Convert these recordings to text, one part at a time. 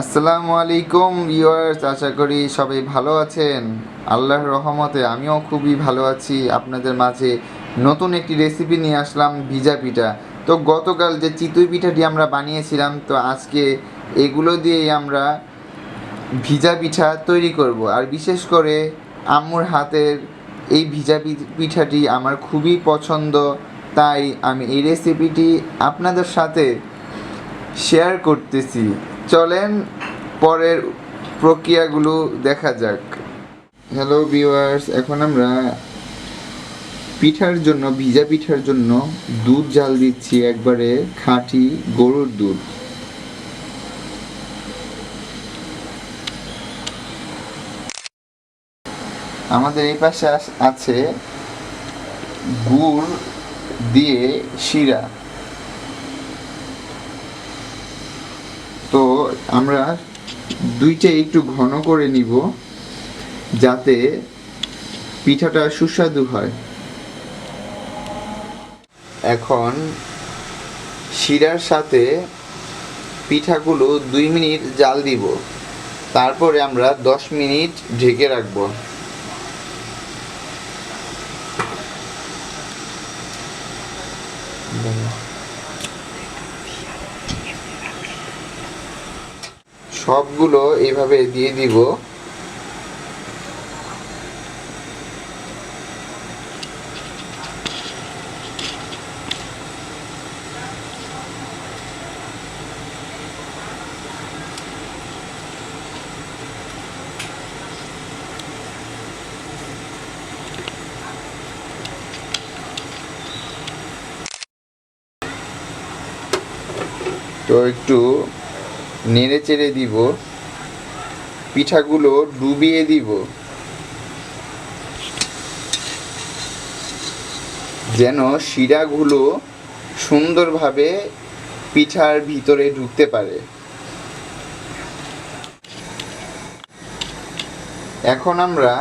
আসসালামু আলাইকুম ভিউয়ার্স, আশা করি সবাই ভালো আছেন। আল্লাহর রহমতে আমিও খুবই ভালো আছি। আপনাদের মাঝে নতুন একটি রেসিপি নিয়ে আসলাম, ভিজা পিঠা। তো গতকাল যে চিতই পিঠাটি আমরা বানিয়েছিলাম, তো আজকে এগুলো দিয়েই আমরা ভিজা পিঠা তৈরি করব। আর বিশেষ করে আম্মুর হাতের এই ভিজা পিঠাটি আমার খুবই পছন্দ, তাই আমি এই রেসিপিটি আপনাদের সাথে শেয়ার করতেছি। চলেন পরের প্রক্রিয়াগুলো দেখা যাক। হ্যালো ভিউয়ার্স এখন আমরা পিঠার জন্য, ভিজা পিঠার জন্য দুধ জাল দিচ্ছি একবারে খাঁটি গরুর দুধ। আমাদের এই পাশে আছে গুড় দিয়ে শিরা। তো আমরা দুইটা একটু ঘন করে নিব যাতে পিঠাটা সুস্বাদু হয়। এখন শিরার সাথে পিঠাগুলো দুই মিনিট জাল দিব। তারপরে আমরা দশ মিনিট ঢেকে রাখব। সবগুলো এইভাবে দিয়ে দিব। তো একটু নেড়ে চেড়ে দিব, পিঠাগুলো ডুবিয়ে দিব। যেন শিরাগুলো সুন্দরভাবে পিঠার ভিতরে ঢুকতে পারে। এখন আমরা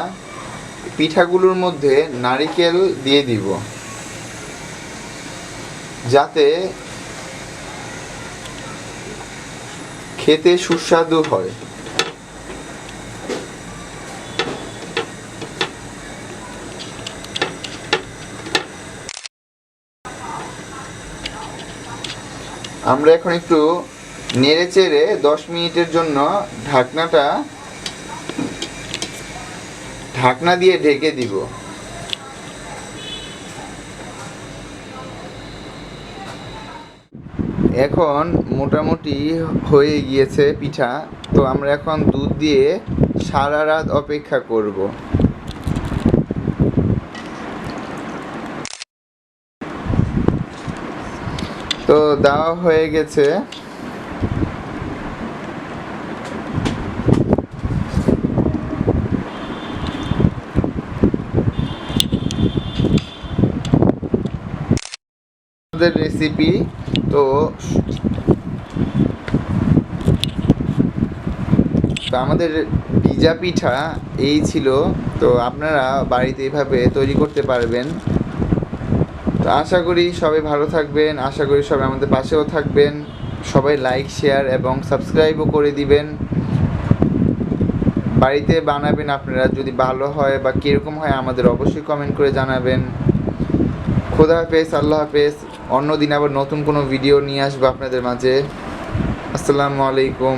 পিঠাগুলোর মধ্যে নারিকেল দিয়ে দিব, যাতে খেতে সুস্বাদু হয়। আমরা এখন একটু নেড়ে চেড়ে দশ মিনিটের জন্য ঢাকনাটা, ঢাকনা দিয়ে ঢেকে দিব। এখন মোটামুটি হয়ে গিয়েছে পিঠা, তো আমরা এখন দুধ দিয়ে সারা রাত অপেক্ষা করব। তো দেওয়া হয়ে গেছে। আমাদের রেসিপি তো তো আমাদের ভিজা পিঠা এই ছিল। তো আপনারা বাড়িতে এভাবে তৈরি করতে পারবেন। তো আশা করি সবাই ভালো থাকবেন, আশা করি সবাই আমাদের পাশেও থাকবেন। সবাই লাইক শেয়ার এবং সাবস্ক্রাইবও করে দিবেন। বাড়িতে বানাবেন আপনারা, যদি ভালো হয় বা কীরকম হয় আমাদের অবশ্যই কমেন্ট করে জানাবেন। খোদা হাফেজ, আল্লাহ হাফেজ। অন্য দিন আবার নতুন কোনো ভিডিও নিয়ে আসব আপনাদের মাঝে। আসসালামু আলাইকুম।